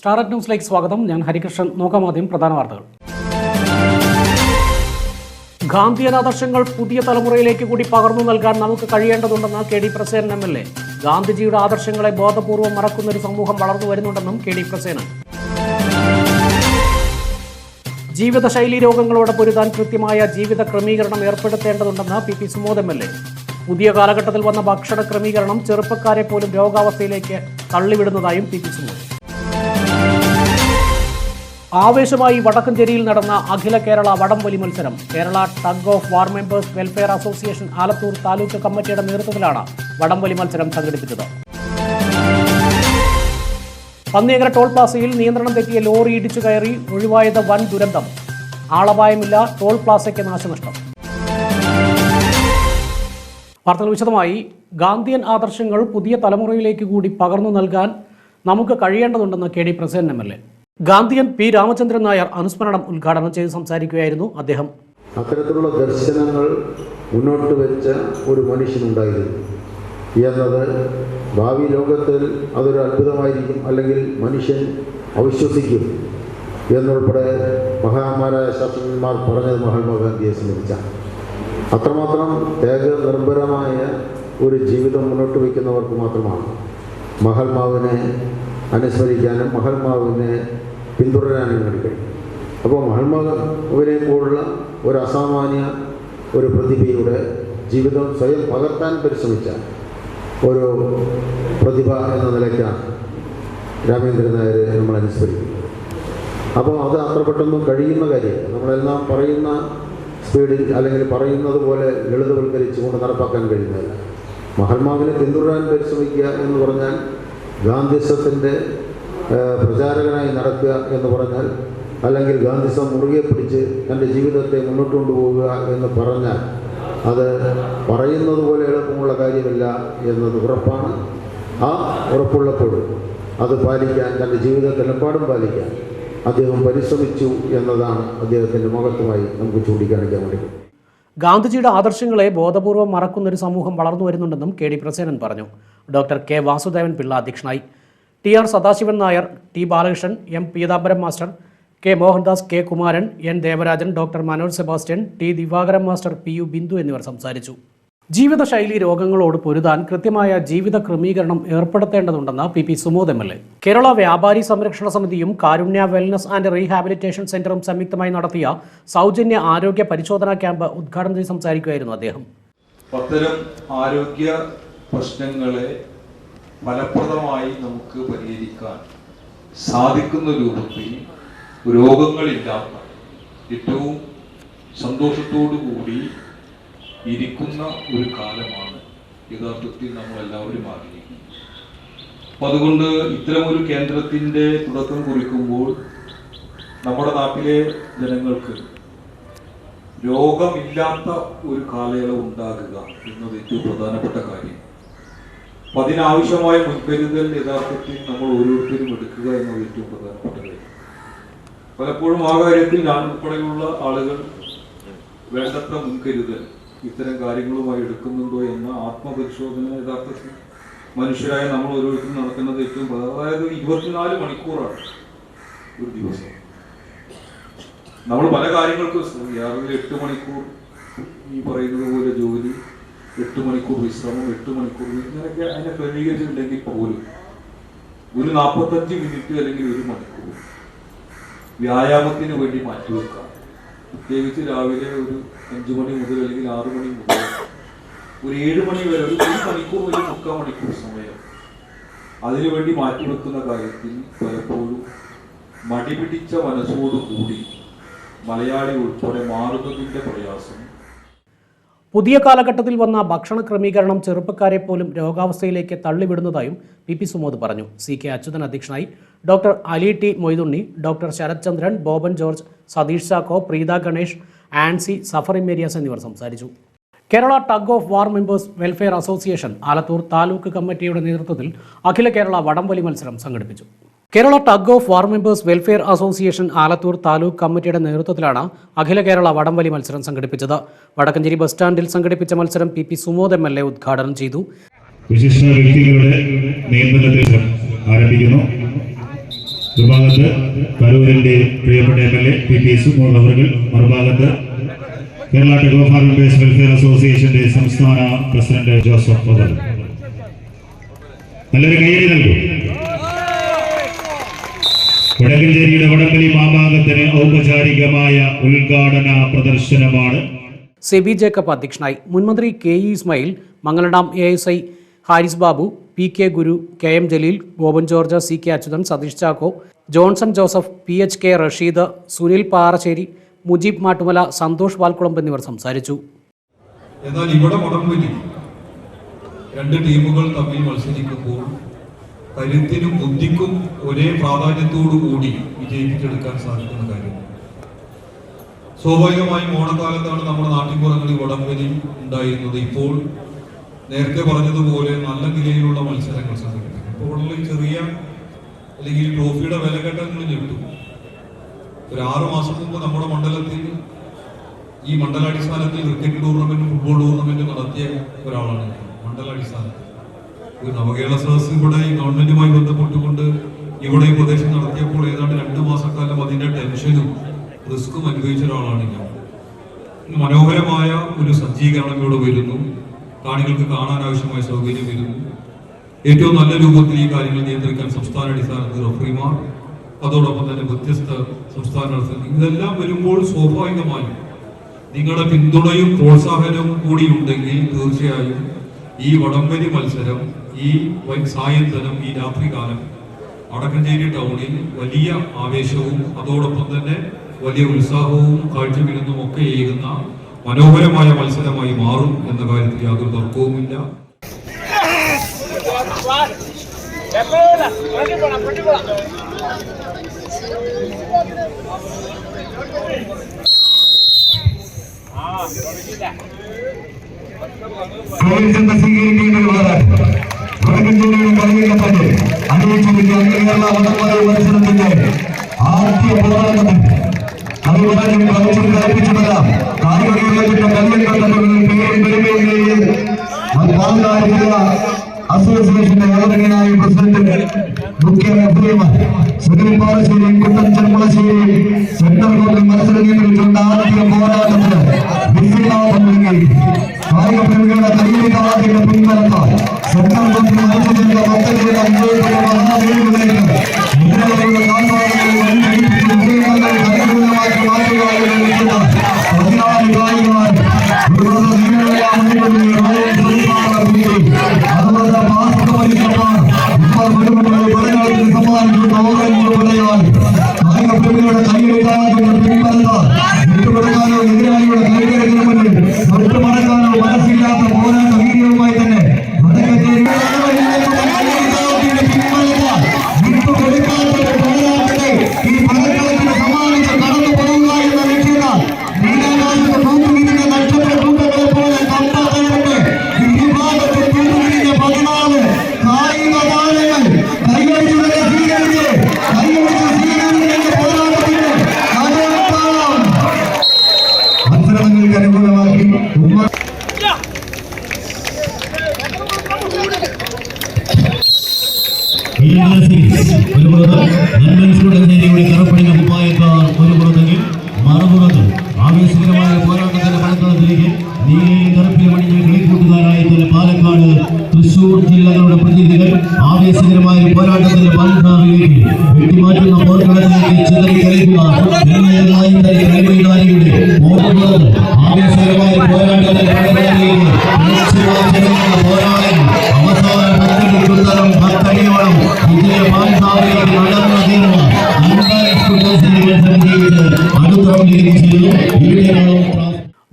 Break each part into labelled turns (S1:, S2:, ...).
S1: നമസ്കാരം star at ന്യൂസിലേക്ക് സ്വാഗതം. ഞാൻ ഹരികൃഷ്ണൻ. നോക്കാം ആദ്യം പ്രധാന വാർത്തകൾ. ഗാന്ധിയൻ ആദർശങ്ങൾ പുതിയ തലമുറയിലേക്ക് കൂടി പകർന്നു നൽകാൻ നമുക്ക് കഴിയേണ്ടതുണ്ടെന്ന് K D Prasenan M L A. ഗാന്ധിജിയുടെ ആദർശങ്ങളെ ബോധപൂർവം മറക്കുന്ന ഒരു സമൂഹം വളർന്നു വരുന്നുണ്ടെന്നും കെ ഡി പ്രസേനൻ. ജീവിതശൈലി രോഗങ്ങളോട് പൊരുതാൻ കൃത്യമായ ജീവിത ക്രമീകരണം ഏർപ്പെടുത്തേണ്ടതുണ്ടെന്ന് P P Sumod M L A. പുതിയ കാലഘട്ടത്തിൽ വന്ന ഭക്ഷണ ക്രമീകരണം ചെറുപ്പക്കാരെ പോലും രോഗാവസ്ഥയിലേക്ക് തള്ളിവിടുന്നതായും പി പി സുമോദ്. ആവേശമായി വടക്കഞ്ചേരിയിൽ നടന്ന അഖില കേരള വടംവലി മത്സരം Kerala tug of war members welfare association Alathur taluk കമ്മിറ്റിയുടെ നേതൃത്വത്തിലാണ് വടംവലി മത്സരം സംഘടിപ്പിച്ചത്. പന്നിയങ്കര ടോൾ പ്ലാസയിൽ നിയന്ത്രണം തെറ്റിയ ലോറി ഇടിച്ചു കയറി ഒഴിവായത് വൻ ദുരന്തം. ആളപായമില്ല ടോൾ പ്ലാസയ്ക്ക് നാശനഷ്ടം. വാർത്തകൾ വിശദമായി. ഗാന്ധിയൻ ആദർശങ്ങൾ പുതിയ തലമുറയിലേക്ക് കൂടി പകർന്നു നൽകാൻ നമുക്ക് കഴിയേണ്ടതുണ്ടെന്ന് K D president M L A. Gandhian P Ramachandran Nair അനുസ്മരണം ഉദ്ഘാടനം ചെയ്ത് സംസാരിക്കുകയായിരുന്നു അദ്ദേഹം.
S2: അത്തരത്തിലുള്ള ദർശനങ്ങൾ മുന്നോട്ട് വെച്ച ഒരു മനുഷ്യനുണ്ടായിരുന്നു. എന്നത് ഭാവി ലോകത്തിൽ അതൊരു അത്ഭുതമായിരിക്കും അല്ലെങ്കിൽ മനുഷ്യൻ അവിശ്വസിക്കും എന്നുൾപ്പെടെ മഹാന്മാരായ ശാസ്ത്രജ്ഞന്മാർ പറഞ്ഞത് മഹാത്മാഗാന്ധിയെ സംബന്ധിച്ച അത്രമാത്രം ത്യാഗ നിർഭരമായ ഒരു ജീവിതം മുന്നോട്ട് വയ്ക്കുന്നവർക്ക് മാത്രമാണ് മഹാത്മാവിനെ അനുസ്മരിക്കാനും മഹാത്മാവിനെ പിന്തുടരാനും കഴിയും അപ്പോൾ മഹാത്മാവിനെ പോലുള്ള ഒരു അസാമാന്യ ഒരു പ്രതിഭയുടെ ജീവിതം സ്വയം പകർത്താൻ പരിശ്രമിച്ച ഒരു പ്രതിഭ എന്ന നിലയ്ക്കാണ് രാമേന്ദ്രൻ നായർ നമ്മൾ അനുസ്മരിക്കുന്നത്. അപ്പോൾ അത് അത്ര പെട്ടെന്നും കഴിയുന്ന കാര്യമല്ല. നമ്മളെല്ലാം പറയുന്ന സ്പീഡിൽ അല്ലെങ്കിൽ പറയുന്നത് പോലെ ലളിതവൽക്കരിച്ചുകൊണ്ട് നടപ്പാക്കാൻ കഴിയുന്നതല്ല. മഹാത്മാവിനെ പിന്തുടരാൻ പരിശ്രമിക്കുക എന്ന് പറഞ്ഞാൽ ഗാന്ധിസത്തിന്റെ പ്രചാരകനായി നടക്കുക എന്ന് പറഞ്ഞാൽ അല്ലെങ്കിൽ ഗാന്ധിസം മുറുകെ പിടിച്ച് തന്റെ ജീവിതത്തെ മുന്നോട്ട് കൊണ്ടുപോവുക എന്ന് പറഞ്ഞാൽ അത് പറയുന്നത് പോലെ എളുപ്പമുള്ള കാര്യമല്ല എന്നത് ഉറപ്പാണ്. ആ ഉറപ്പുള്ളപ്പോഴും അത് പാലിക്കാൻ തന്റെ ജീവിതത്തിലെമ്പാടും പാലിക്കാൻ അദ്ദേഹം പരിശ്രമിച്ചു എന്നതാണ് അദ്ദേഹത്തിന്റെ മഹത്വമായി നമുക്ക് ചൂണ്ടിക്കാണിക്കാൻ വേണ്ടി.
S1: ഗാന്ധിജിയുടെ ആദർശങ്ങളെ ബോധപൂർവം മറക്കുന്ന ഒരു സമൂഹം വളർന്നു വരുന്നുണ്ടെന്നും കെ ഡി പ്രസേനൻ പറഞ്ഞു. ഡോക്ടർ കെ വാസുദേവൻ പിള്ള അധ്യക്ഷനായി. T R Sadasivan Nair T Balakrishnan M Peethambaram master K Mohandas K Kumaran N Devarajan doctor Manoj Sebastian T Divakaran master P U Bindu എന്നിവർ സംസാരിച്ചു. ജീവിതശൈലി രോഗങ്ങളോട് പൊരുതാൻ കൃത്യമായ ജീവിത ക്രമീകരണം ഏർപ്പെടുത്തേണ്ടതുണ്ടെന്ന് P P Sumod M L A. Kerala വ്യാപാരി സംരക്ഷണ സമിതിയും കാരുണ്യ വെൽനസ് ആൻഡ് റീഹാബിലിറ്റേഷൻ സെന്ററും സംയുക്തമായി നടത്തിയ സൗജന്യ ആരോഗ്യ പരിശോധനാ ക്യാമ്പ് ഉദ്ഘാടനം ചെയ്ത് സംസാരിക്കുകയായിരുന്നു അദ്ദേഹം.
S3: ആരോഗ്യ പ്രശ്നങ്ങളെ ഫലപ്രദമായി നമുക്ക് പരിഹരിക്കാൻ സാധിക്കുന്ന രൂപത്തിൽ രോഗങ്ങളില്ലാത്ത ഏറ്റവും സന്തോഷത്തോടു കൂടി ഇരിക്കുന്ന ഒരു കാലമാണ് യഥാർത്ഥത്തിൽ നമ്മൾ എല്ലാവരും ആഗ്രഹിക്കുന്നത്. അപ്പം അതുകൊണ്ട് ഇത്തരമൊരു കേന്ദ്രത്തിന്റെ തുടക്കം കുറിക്കുമ്പോൾ നമ്മുടെ നാട്ടിലെ ജനങ്ങൾക്ക് രോഗമില്ലാത്ത ഒരു കാലയളവ് ഉണ്ടാകുക എന്നത് ഏറ്റവും പ്രധാനപ്പെട്ട കാര്യം. അതിനാവശ്യമായ മുൻകരുതൽ യഥാർത്ഥത്തിൽ നമ്മൾ ഓരോരുത്തരും എടുക്കുക എന്നത് ഏറ്റവും പ്രധാനപ്പെട്ട കാര്യം. പലപ്പോഴും ആ കാര്യത്തിൽ ഞാൻ ഉൾപ്പെടെയുള്ള ആളുകൾ വേണ്ടത്ര മുൻകരുതൽ ഇത്തരം കാര്യങ്ങളുമായി എടുക്കുന്നുണ്ടോ എന്ന ആത്മപരിശോധന യഥാർത്ഥത്തിൽ മനുഷ്യരായ നമ്മൾ ഓരോരുത്തരും നടക്കുന്നത് ഏറ്റവും അതായത് ഇരുപത്തിനാല് മണിക്കൂറാണ് ഒരു ദിവസം. നമ്മൾ പല കാര്യങ്ങൾക്കും രാവിലെ എട്ട് മണിക്കൂർ ഈ പറയുന്നത് പോലെ ജോലി എട്ട് മണിക്കൂർ വിശ്രമം എട്ട് മണിക്കൂർ ഇങ്ങനെയൊക്കെ അതിനെ ക്രമീകരിച്ചിട്ടുണ്ടെങ്കിൽ പോലും ഒരു നാൽപ്പത്തഞ്ച് മിനിറ്റ് അല്ലെങ്കിൽ ഒരു മണിക്കൂർ വ്യായാമത്തിന് വേണ്ടി മാറ്റിവെക്കാം പ്രത്യേകിച്ച് രാവിലെ ഒരു അഞ്ചു മണി മുതൽ അല്ലെങ്കിൽ ആറു മണി മുതൽ ഒരു ഏഴ് മണി വരെ ഒരു ഒരു മണിക്കൂർ വരെ മുക്കാൽ മണിക്കൂർ സമയം അതിനുവേണ്ടി മാറ്റിവെക്കുന്ന കാര്യത്തിൽ പലപ്പോഴും മടി പിടിച്ച മനസ്സോടുകൂടി മലയാളി ഉൾപ്പെടെ മാറുന്നതിന്റെ പ്രയാസം
S1: പുതിയ കാലഘട്ടത്തിൽ വന്ന ഭക്ഷണ ക്രമീകരണം ചെറുപ്പക്കാരെ പോലും രോഗാവസ്ഥയിലേക്ക് തള്ളിവിടുന്നതായും പി പി സുമോദ് പറഞ്ഞു. സി കെ അച്യുതൻ അധ്യക്ഷനായി doctor Ali T Moythunni doctor Sarath Chandran Boban George Satheesh Sacko Preetha Ganesh Ancy Safarin Mariyas എന്നിവർ സംസാരിച്ചു. Kerala tug of war members welfare association Alathur taluk കമ്മിറ്റിയുടെ നേതൃത്വത്തിൽ അഖില കേരള വടംവലി മത്സരം സംഘടിപ്പിച്ചു. Kerala tug of war members welfare association Alathur taluk കമ്മിറ്റിയുടെ നേതൃത്വത്തിലാണ് അഖില കേരള വടംവലി മത്സരം സംഘടിപ്പിച്ചത്. വടക്കഞ്ചേരി ബസ് സ്റ്റാൻഡിൽ സംഘടിപ്പിച്ച മത്സരം P P Sumod M L A ഉദ്ഘാടനം ചെയ്തു.
S4: വിശിഷ്ട വ്യക്തികളുടെ ആരംഭിക്കുന്നു. കേരള വെൽഫെയർ സംസ്ഥാന പ്രസിഡന്റ് ജോസഫ് നല്ലൊരു കയ്യടി നൽകും. വടക്കഞ്ചേരിയുടെ വടംവലി മാമാങ്കത്തിന് ഔപചാരികമായ ഉദ്ഘാടന പ്രദർശനമാണ്.
S1: സെബി ജേക്കബ് അധ്യക്ഷനായി മുൻമന്ത്രി K E Ismail Mangalam dam A S I Haris Babu P K Guru K M Jaleel Boban George C K Achuthan Satheesh Chacko Johnson Joseph P H K Rasheed Sunil Parassery Mujeeb Mattumala Santhosh Valkulam എന്നിവർ സംസാരിച്ചു.
S3: എന്നാൽ ഇവിടെ രണ്ട് ടീമുകൾ തമ്മിൽ മത്സരിക്കുമ്പോൾ കരുത്തിനും ബുദ്ധിക്കും ഒരേ പ്രാധാന്യത്തോടു കൂടി വിജയിപ്പിച്ചെടുക്കാൻ സാധിക്കുന്ന കാര്യം. സ്വാഭാവികമായും ഓണക്കാലത്താണ് നമ്മുടെ നാട്ടിൻപുറങ്ങളിൽ വടംവലി ഉണ്ടായിരുന്നത്. ഇപ്പോൾ നേരത്തെ പറഞ്ഞതുപോലെ നല്ല നിലയിലുള്ള മത്സരങ്ങൾ സംഘടിപ്പിക്കും. ഇപ്പോൾ ഉള്ള ചെറിയ അല്ലെങ്കിൽ ട്രോഫിയുടെ വിലഘട്ടങ്ങളിൽ കിട്ടും ഒരു ആറു മാസം മുമ്പ് നമ്മുടെ മണ്ഡലത്തിൽ ഈ മണ്ഡലാടിസ്ഥാനത്തിൽ ക്രിക്കറ്റ് ടൂർണമെന്റ് ഫുട്ബോൾ ടൂർണമെന്റ് നടത്തിയ ഒരാളാണ്. മണ്ഡലാടിസ്ഥാനത്തിൽ. നവകേരള സദസ് ഇവിടെ ഈ ഗവൺമെന്റുമായി ബന്ധപ്പെട്ടുകൊണ്ട് ഇവിടെ ഈ പ്രദേശം നടത്തിയപ്പോൾ ഏതാണ്ട് രണ്ടു മാസക്കാലം അതിന്റെ ടെൻഷനും റിസ്ക്കും അനുഭവിച്ച ഒരാളാണ് ഞാൻ. മനോഹരമായ ഒരു സജ്ജീകരണം ഇവിടെ വരുന്നു. കാണികൾക്ക് കാണാൻ ആവശ്യമായ സൗകര്യം വരുന്നു. ഏറ്റവും നല്ല രൂപത്തിൽ ഈ കാര്യങ്ങൾ നിയന്ത്രിക്കാൻ സംസ്ഥാന അടിസ്ഥാനത്തിൽ റഫറിമാർ അതോടൊപ്പം തന്നെ വ്യത്യസ്ത സംസ്ഥാന ഇതെല്ലാം വരുമ്പോൾ സ്വാഭാവികമായും നിങ്ങളുടെ പിന്തുണയും പ്രോത്സാഹനവും കൂടി ഉണ്ടെങ്കിൽ തീർച്ചയായും ഈ വടംവലി മത്സരം ഈ സായന്തനം ഈ രാത്രികാലം വടക്കഞ്ചേരി ടൗണിൽ വലിയ ആവേശവും അതോടൊപ്പം തന്നെ വലിയ ഉത്സാഹവും കാഴ്ചവിരുന്നും ഒക്കെ ഏകുന്ന മനോഹരമായ മത്സരമായി മാറും എന്ന കാര്യത്തിൽ യാതൊരു തർക്കവുമില്ല.
S5: കോൺഗ്രസിന്റെ വടക്കഞ്ചേരിയുടെ കളിയിലെപ്പറ്റി അറിയിച്ചിരിക്കുന്ന കേരള വടംവലി മത്സരത്തിന്റെ ആദ്യ പ്രധാനമന്ത്രി അതുപോലെ കളിച്ചു കളിപ്പിച്ചതെല്ലാം കായികങ്ങളുടെ കളിയങ്കങ്ങളുടെ പേരും പെരുമയും പാലാരിക അസോസിയേഷന്റെ യോഗനായ പ്രസിഡന്റ് മുഖ്യ റഫറിമാർ സുനിൽ പാറശ്ശേരി കുട്ടൻ ചെറുപ്പളശ്ശേരി സെന്റർ കോർട്ടിൽ മത്സരം നിയന്ത്രിച്ചുകൊണ്ട് ആദ്യ നൽകി. കായിക പ്രേമികളുടെ കയ്യിലിന്റെ പിൻബലത്താൽ സെന്റർ കോർട്ടിൽ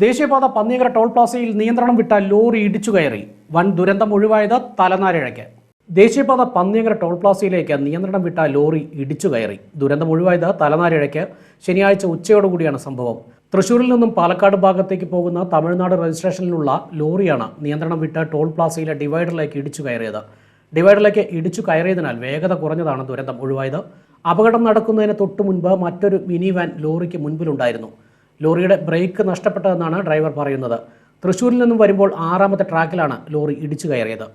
S1: ദേശീയപാത പന്നിയങ്കര ടോൾ പ്ലാസയിൽ നിയന്ത്രണം വിട്ട ലോറി ഇടിച്ചു കയറി. വൻ ദുരന്തം ഒഴിവായത് തലനാരിഴയ്ക്ക്. ദേശീയപാത പന്നിയങ്കര ടോൾ പ്ലാസയിലേക്ക് നിയന്ത്രണം വിട്ട ലോറി ഇടിച്ചു കയറി. ദുരന്തം ഒഴിവായത് തലനാരിഴയ്ക്ക്. ശനിയാഴ്ച ഉച്ചയോടുകൂടിയാണ് സംഭവം. തൃശൂരിൽ നിന്നും പാലക്കാട് ഭാഗത്തേക്ക് പോകുന്ന തമിഴ്നാട് രജിസ്ട്രേഷനിലുള്ള ലോറിയാണ് നിയന്ത്രണം വിട്ട് ടോൾ പ്ലാസയിലെ ഡിവൈഡറിലേക്ക് ഇടിച്ചു കയറിയത്. ഡിവൈഡറിലേക്ക് ഇടിച്ചു കയറിയതിനാൽ വേഗത കുറഞ്ഞതാണ് ദുരന്തം. ഒഴിവായത് അപകടം നടക്കുന്നതിന് തൊട്ടു മുൻപ് മറ്റൊരു മിനി വാൻ ലോറിക്ക് മുൻപിലുണ്ടായിരുന്നു. ലോറിയുടെ ബ്രേക്ക് നഷ്ടപ്പെട്ടതെന്നാണ് ഡ്രൈവർ പറയുന്നത്. തൃശൂരിൽ നിന്നും വരുമ്പോൾ ആറാമത്തെ ട്രാക്കിലാണ് ലോറി ഇടിച്ചു കയറിയത്.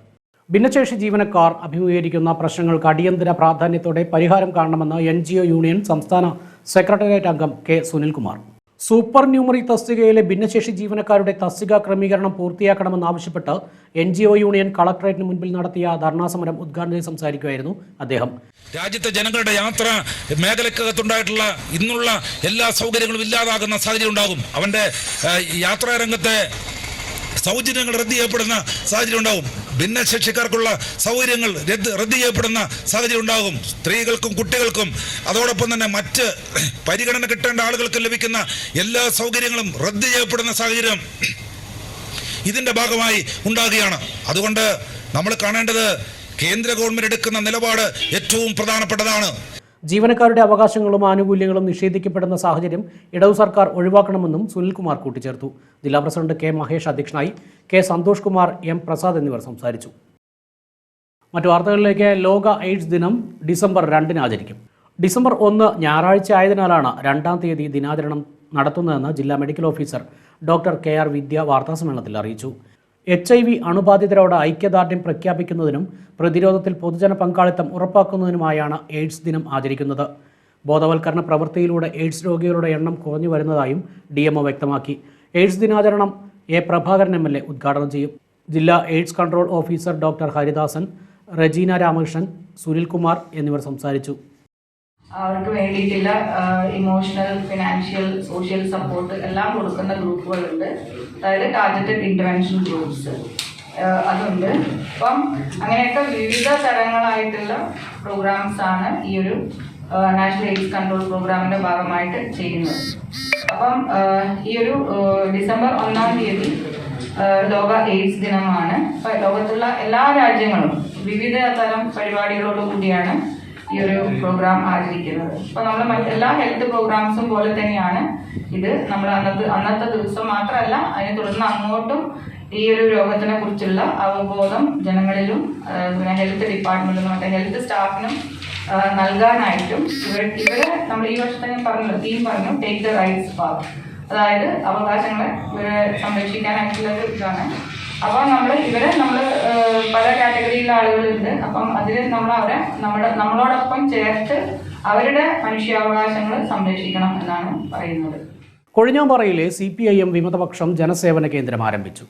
S1: ഭിന്നശേഷി ജീവനക്കാർ അഭിമുഖീകരിക്കുന്ന പ്രശ്നങ്ങൾക്ക് അടിയന്തര പ്രാധാന്യത്തോടെ പരിഹാരം കാണണമെന്ന് എൻ യൂണിയൻ സംസ്ഥാന സെക്രട്ടേറിയറ്റ് അംഗം കെ സുനിൽകുമാർ. സൂപ്പർ ന്യൂമറി തസ്തികയിലെ ഭിന്നശേഷി ജീവനക്കാരുടെ തസ്തിക ക്രമീകരണം പൂർത്തിയാക്കണമെന്നാവശ്യപ്പെട്ട് എൻ ജി ഒ യൂണിയൻ കളക്ടറേറ്റിന് മുൻപിൽ നടത്തിയ ധർണാ സമരം ഉദ്ഘാടനം ചെയ്ത് സംസാരിക്കുകയായിരുന്നു അദ്ദേഹം.
S6: രാജ്യത്തെ ജനങ്ങളുടെ യാത്ര മേഖലക്കകത്തുണ്ടായിട്ടുള്ള ഇന്നുള്ള എല്ലാ സൗകര്യങ്ങളും ഇല്ലാതാകുന്ന സാഹചര്യം ഉണ്ടാകും. അവന്റെ യാത്രാരംഗത്തെ സൗജന്യങ്ങൾ റദ്ദ് ചെയ്യപ്പെടുന്ന സാഹചര്യം ഉണ്ടാകും. ഭിന്നശേഷിക്കാർക്കുള്ള സൗകര്യങ്ങൾ റദ്ദ് റദ്ദ് ചെയ്യപ്പെടുന്ന സാഹചര്യം ഉണ്ടാകും. സ്ത്രീകൾക്കും കുട്ടികൾക്കും. അതോടൊപ്പം തന്നെ മറ്റ് പരിഗണന കിട്ടേണ്ട ആളുകൾക്ക് ലഭിക്കുന്ന എല്ലാ സൗകര്യങ്ങളും റദ്ദ് ചെയ്യപ്പെടുന്ന സാഹചര്യം ഇതിന്റെ ഭാഗമായി ഉണ്ടാകുകയാണ്. അതുകൊണ്ട് നമ്മൾ കാണേണ്ടത് കേന്ദ്ര ഗവൺമെന്റ് എടുക്കുന്ന നിലപാട് ഏറ്റവും പ്രധാനപ്പെട്ടതാണ്.
S1: ജീവനക്കാരുടെ അവകാശങ്ങളും ആനുകൂല്യങ്ങളും നിഷേധിക്കപ്പെടുന്ന സാഹചര്യം ഇടതു സർക്കാർ ഒഴിവാക്കണമെന്നും സുനിൽകുമാർ കൂട്ടിച്ചേർത്തു. ജില്ലാ പ്രസിഡന്റ് കെ മഹേഷ് അധ്യക്ഷനായി കെ സന്തോഷ് കുമാർ എം പ്രസാദ് എന്നിവർ സംസാരിച്ചു. മറ്റു വാർത്തകളിലേക്ക് ലോക എയ്ഡ്സ് ദിനം ഡിസംബർ രണ്ടിന് ആചരിക്കും. ഡിസംബർ ഒന്ന് ഞായറാഴ്ച ആയതിനാലാണ് രണ്ടാം തീയതി ദിനാചരണം നടത്തുന്നതെന്ന് ജില്ലാ medical officer doctor K R Vidya വാർത്താസമ്മേളനത്തിൽ അറിയിച്ചു. എച്ച് ഐ വി അണുബാധിതരോട് ഐക്യദാർഢ്യം പ്രഖ്യാപിക്കുന്നതിനും പ്രതിരോധത്തിൽ പൊതുജന പങ്കാളിത്തം ഉറപ്പാക്കുന്നതിനുമായാണ് എയ്ഡ്സ് ദിനം ആചരിക്കുന്നത്. ബോധവൽക്കരണ പ്രവൃത്തിയിലൂടെ എയ്ഡ്സ് രോഗികളുടെ എണ്ണം കുറഞ്ഞു വരുന്നതായും ഡി എം വ്യക്തമാക്കി. എയ്ഡ്സ് ദിനാചരണം A Prabhakaran M L A ഉദ്ഘാടനം ചെയ്യും. ജില്ലാ AIDS control officer doctor Haridasan Rejeena Ramakrishnan Sunil Kumar എന്നിവർ സംസാരിച്ചു.
S7: അവർക്ക് വേണ്ടിയിട്ടുള്ള ഇമോഷണൽ ഫിനാൻഷ്യൽ സോഷ്യൽ സപ്പോർട്ട് എല്ലാം കൊടുക്കുന്ന ഗ്രൂപ്പുകളുണ്ട്. അതായത് ടാർഗറ്റഡ് ഇന്റർവെൻഷൻ ഗ്രൂപ്പ്സ് അതുണ്ട്. അപ്പം അങ്ങനെയൊക്കെ വിവിധ തരങ്ങളായിട്ടുള്ള പ്രോഗ്രാംസ് ആണ് ഈ ഒരു നാഷണൽ എയ്ഡ്സ് കൺട്രോൾ പ്രോഗ്രാമിന്റെ ഭാഗമായിട്ട് ചെയ്യുന്നത്. അപ്പം ഈ ഒരു ഡിസംബർ ഒന്നാം തീയതി ലോക എയ്ഡ്സ് ദിനമാണ്. ലോകത്തുള്ള എല്ലാ രാജ്യങ്ങളും വിവിധ തരം പരിപാടികളോട് കൂടിയാണ് ഈ ഒരു പ്രോഗ്രാം ആചരിക്കുന്നത് അപ്പൊ നമ്മൾ മറ്റെല്ലാ ഹെൽത്ത് പ്രോഗ്രാംസും പോലെ തന്നെയാണ് ഇത് നമ്മൾ അന്നത്തെ അന്നത്തെ ദിവസം മാത്രമല്ല അതിനെ തുടർന്ന് അങ്ങോട്ടും ഈ ഒരു രോഗത്തിനെ കുറിച്ചുള്ള അവബോധം ജനങ്ങളിലും പിന്നെ ഹെൽത്ത് ഡിപ്പാർട്ട്മെന്റിലും മറ്റേ ഹെൽത്ത് സ്റ്റാഫിനും നൽകാനായിട്ടും ഇവർ ഇവരെ നമ്മൾ ഈ വർഷത്തെ പറഞ്ഞു തീം പറഞ്ഞു ടേക്ക് ദ റൈറ്റ്സ് പാത്ത് അതായത് അവകാശങ്ങളെ ഇവരെ സംരക്ഷിക്കാനായിട്ടുള്ള ഒരു ഇതാണ്. അപ്പൊ നമ്മൾ ഇവരെ നമ്മൾ പല കാറ്റഗറിയിലുള്ള ആളുകളുണ്ട്. അപ്പം അതിൽ നമ്മൾ അവരെ നമ്മുടെ നമ്മളോടൊപ്പം ചേർത്ത് അവരുടെ മനുഷ്യാവകാശങ്ങൾ സംരക്ഷിക്കണം എന്നാണ് പറയുന്നത്.
S1: കൊഴിഞ്ഞാമ്പാറയിലെ സി പി ഐ എം വിമതപക്ഷം ജനസേവന കേന്ദ്രം ആരംഭിച്ചു.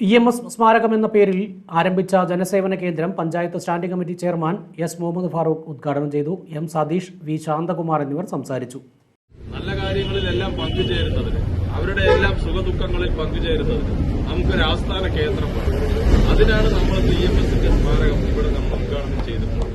S1: ഇ എം എസ് സ്മാരകം എന്ന പേരിൽ ആരംഭിച്ച ജനസേവന കേന്ദ്രം panchayat standing committee chairman S Muhammad Farooq ഉദ്ഘാടനം ചെയ്തു എം സതീഷ് വി ശാന്തകുമാർ എന്നിവർ സംസാരിച്ചു.
S8: നല്ല കാര്യങ്ങളിലെല്ലാം പങ്കുചേരുന്നതിന് അവരുടെ എല്ലാം സുഖദുഃഖങ്ങളിൽ പങ്കുചേരുന്നതിന് നമുക്കൊരു ആസ്ഥാന കേന്ദ്രം അതിനാണ് നമ്മൾ ഇ എം എസിന്റെ സ്മാരകം ഇവിടെ നമ്മൾ ഉദ്ഘാടനം ചെയ്തിട്ടുള്ളത്.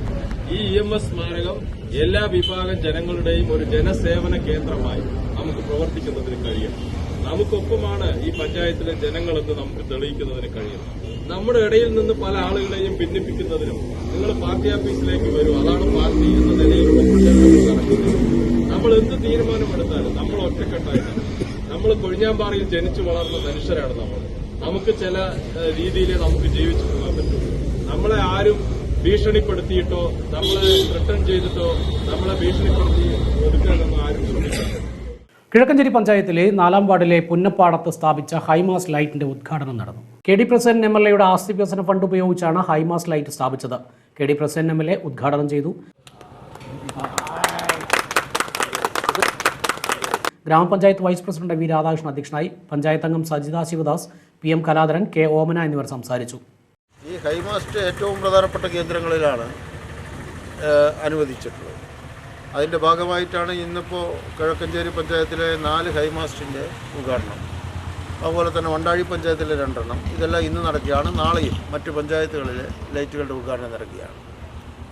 S8: ഈ ഇ എം എസ് സ്മാരകം എല്ലാ വിഭാഗം ജനങ്ങളുടെയും ഒരു ജനസേവന കേന്ദ്രമായി നമുക്ക് പ്രവർത്തിക്കുന്നതിന് കഴിയണം. നമുക്കൊപ്പമാണ് ഈ പഞ്ചായത്തിലെ ജനങ്ങളെന്ന് നമുക്ക് തെളിയിക്കുന്നതിന് കഴിയുന്നത്. നമ്മുടെ ഇടയിൽ നിന്ന് പല ആളുകളെയും ഭിന്നിപ്പിക്കുന്നതിനും നിങ്ങൾ പാർട്ടി ഓഫീസിലേക്ക് വരും അതാണ് പാർട്ടി എന്ന നിലയിലുള്ള നമ്മൾ എന്ത് തീരുമാനമെടുത്താലും നമ്മൾ ഒറ്റക്കെട്ടായിട്ടാണ് നമ്മൾ കൊഴിഞ്ഞാമ്പാറയിൽ ജനിച്ചു വളർന്ന മനുഷ്യരാണ് നമ്മൾ. നമുക്ക് ചില രീതിയിലേ നമുക്ക് ജീവിച്ചു പോകാൻ പറ്റും. നമ്മളെ ആരും ഭീഷണിപ്പെടുത്തിയിട്ടോ നമ്മളെ റിട്ടേൺ ചെയ്തിട്ടോ നമ്മളെ ഭീഷണിപ്പെടുത്തി ഒതുക്കാനൊന്നും ആരും
S1: കിഴക്കഞ്ചേരി പഞ്ചായത്തിലെ നാലാം വാർഡിലെ പുന്നപ്പാടത്ത് സ്ഥാപിച്ച ഹൈമാസ് ലൈറ്റിന്റെ ഉദ്ഘാടനം നടന്നു. K D president M L എയുടെ ആസ്തി വികസന ഫണ്ട് ഉപയോഗിച്ചാണ് ഹൈമാസ് ലൈറ്റ് സ്ഥാപിച്ചത്. K D president M L A ഉദ്ഘാടനം ചെയ്തു. ഗ്രാമപഞ്ചായത്ത് വൈസ് പ്രസിഡന്റ് വി രാധാകൃഷ്ണൻ അധ്യക്ഷനായി പഞ്ചായത്ത് അംഗം Sajitha Sivadas P M Kaladharan K Omana എന്നിവർ സംസാരിച്ചു.
S2: ഈ ഹൈമാസ്റ്റ് ഏറ്റവും പ്രധാനപ്പെട്ട കേന്ദ്രങ്ങളിലാണ് അനുവദിച്ചിട്ടുള്ളത്. അതിന്റെ ഭാഗമായിട്ടാണ് ഇന്നിപ്പോൾ കിഴക്കഞ്ചേരി പഞ്ചായത്തിലെ നാല് ഹൈമാസ്റ്റിന്റെ ഉദ്ഘാടനം. അതുപോലെ തന്നെ വണ്ടാഴി പഞ്ചായത്തിലെ രണ്ടെണ്ണം. ഇതെല്ലാം ഇന്ന് നടക്കുകയാണ്. നാളെയും മറ്റ് പഞ്ചായത്തുകളിലെ ലൈറ്റുകളുടെ ഉദ്ഘാടനം നടക്കുകയാണ്.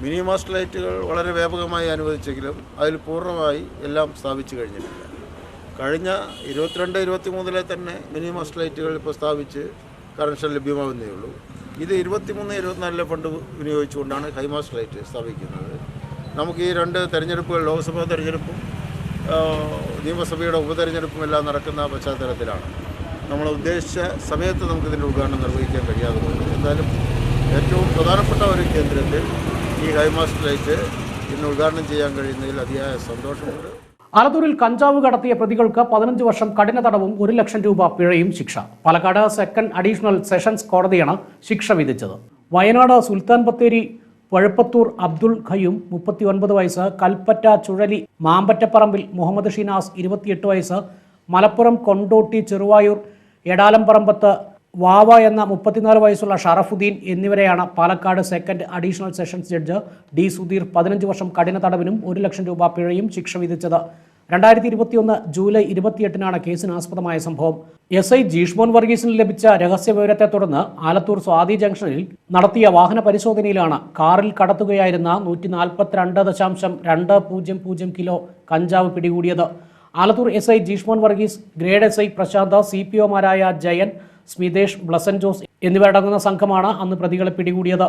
S2: മിനി മാസ്റ്റ് ലൈറ്റുകൾ വളരെ വ്യാപകമായി അനുവദിച്ചെങ്കിലും അതിൽ പൂർണമായി എല്ലാം സ്ഥാപിച്ചു കഴിഞ്ഞിട്ടില്ല. കഴിഞ്ഞ ഇരുപത്തിരണ്ട് ഇരുപത്തി മൂന്നിലെ തന്നെ മിനി മാസ്റ്റ് ലൈറ്റുകൾ ഇപ്പോൾ സ്ഥാപിച്ച് കറൻഷൻ ലഭ്യമാകുന്നേ ഉള്ളൂ ഇത് ഇരുപത്തിമൂന്ന് ഇരുപത്തിനാലിലെ ഫണ്ട് വിനിയോഗിച്ചുകൊണ്ടാണ് ഹൈമാസ്റ്റ് ലൈറ്റ് സ്ഥാപിക്കുന്നത്. നമുക്ക് ഈ രണ്ട് തെരഞ്ഞെടുപ്പുകൾ ലോക്സഭാ തെരഞ്ഞെടുപ്പും നിയമസഭയുടെ ഉപതെരഞ്ഞെടുപ്പും എല്ലാം നടക്കുന്ന പശ്ചാത്തലത്തിലാണ്. നമ്മൾ ഉദ്ദേശിച്ച സമയത്ത് നമുക്കിതിന്റെ ഉദ്ഘാടനം നിർവഹിക്കാൻ കഴിയാതെ പോകുന്നു എന്തായാലും ഏറ്റവും പ്രധാനപ്പെട്ട ഒരു കേന്ദ്രത്തിൽ ഈ ഹൈമാസ്റ്റിലേക്ക് ഇന്ന് ഉദ്ഘാടനം ചെയ്യാൻ കഴിയുന്നതിൽ അതിയായ സന്തോഷമുണ്ട്.
S1: ആലത്തൂരിൽ കഞ്ചാവ് കടത്തിയ പ്രതികൾക്ക് പതിനഞ്ച് വർഷം കഠിന തടവും ഒരു ലക്ഷം രൂപ പിഴയും ശിക്ഷ. പാലക്കാട് സെക്കൻഡ് അഡീഷണൽ സെഷൻസ് കോടതിയാണ് ശിക്ഷ വിധിച്ചത്. വയനാട് സുൽത്താൻ ബത്തേരി പഴുപ്പത്തൂർ അബ്ദുൾ ഖയ്യും മുപ്പത്തി ഒൻപത് വയസ്സ് കൽപ്പറ്റ ചുഴലി മാമ്പറ്റപ്പറമ്പിൽ മുഹമ്മദ് ഷിനാസ് ഇരുപത്തിയെട്ട് വയസ്സ് മലപ്പുറം കൊണ്ടോട്ടി ചെറുവായൂർ എടാലംപറമ്പത്ത് വാവ എന്ന മുപ്പത്തിനാല് വയസ്സുള്ള ഷറഫുദ്ദീൻ എന്നിവരെയാണ് Palakkad second additional sessions judge D Sudheer പതിനഞ്ച് വർഷം കഠിന തടവിനും ഒരു ലക്ഷം രൂപ പിഴയും ശിക്ഷ വിധിച്ചത്. രണ്ടായിരത്തി ഇരുപത്തിയൊന്ന് ജൂലൈ ഇരുപത്തിയെട്ടിനാണ് കേസിന് ആസ്പദമായ സംഭവം. എസ് ഐ ജീഷ്മോൻ വർഗീസിന് ലഭിച്ച രഹസ്യ വിവരത്തെ തുടർന്ന് ആലത്തൂർ സ്വാതി ജംഗ്ഷനിൽ നടത്തിയ വാഹന പരിശോധനയിലാണ് കാറിൽ കടത്തുകയായിരുന്ന നൂറ്റി നാൽപ്പത്തിരണ്ട് ദശാംശം രണ്ട് പൂജ്യം പൂജ്യം കിലോ കഞ്ചാവ് പിടികൂടിയത്. Alathur S I Jeeshmon Varghese grade S I Prasanth C P ഒമാരായ Jayan Smithesh Blesson Jose എന്നിവരടങ്ങുന്ന സംഘമാണ് അന്ന് പ്രതികളെ പിടികൂടിയത്.